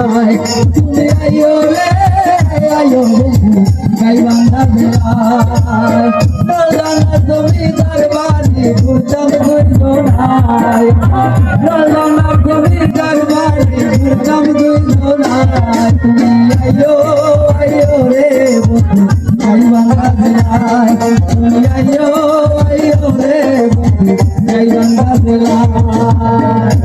বেলায় তুমি আইও রে আইও বন্ধু গাইবান্ধা বেলায় রলানা তুমি দরবারে ঘুরতাম ঘুরব নাই রলানা তুমি দরবারে ঘুরতাম ঘুরব নাই তুমি আইও আইও রে বন্ধু গাইবান্ধা বেলায় তুমি আইও আইও রে বন্ধু গাইবান্ধা বেলায়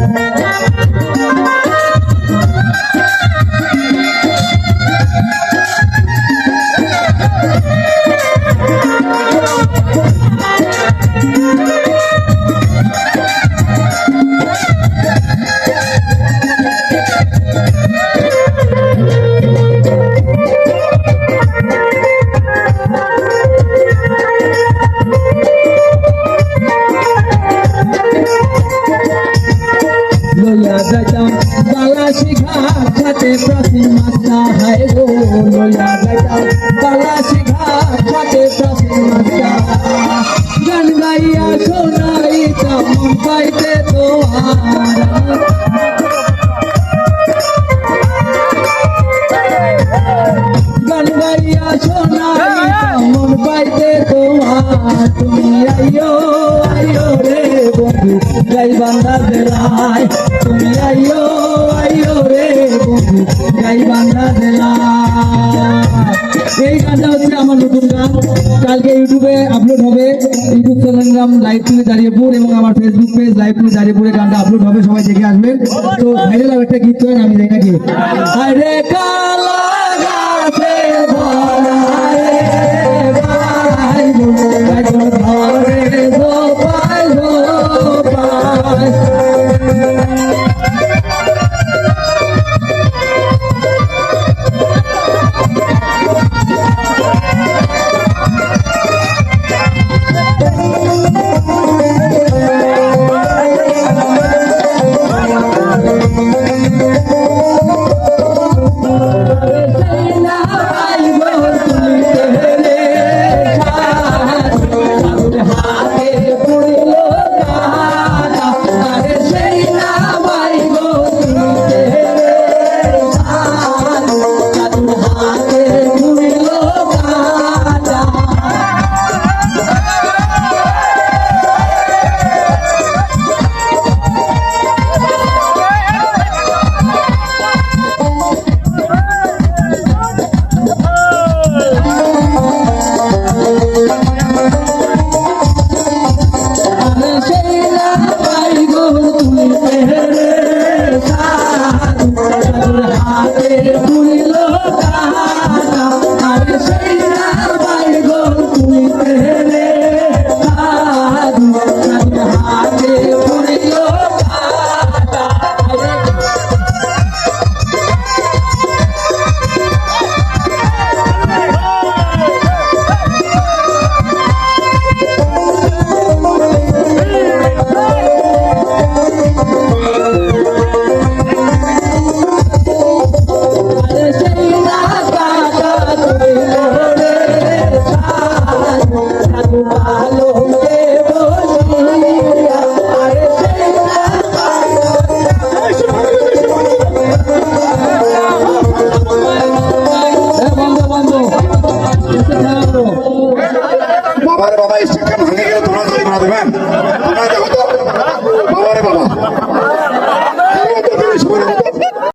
বালা শিখা সাথে প্রতি মাস্তা হায় গো লইয়া যাইতাম। বালা শিখা সাথে প্রতি মাস্তা গান গাইয়া শোনাইতাম, মন পাইতে তোমার গাইয়া শোনাইতাম, মন পাইতে তোমার তুমি আইও আইও রে বন্ধু গাই বান্ধা বেলায়। তুমি আইও এই গানটা হচ্ছে আমার নতুন গান। কালকে ইউটিউবে আপলোড হবে। ইউটিউব চ্যানেল নাম লাইভ টুলে দাঁড়িয়েপুর এবং আমার ফেসবুক পেজ লাইভ টুলে দাঁড়িয়েপুরে গানটা আপলোড হবে, সবাই দেখে আসবেন। তো ভাইরাল একটা গীত করেন আমি দেখে নাকি আরে কালা বাবার বাবা স্টেশন ভেঙে গেলে তোমরা জরিমানা দেবেন।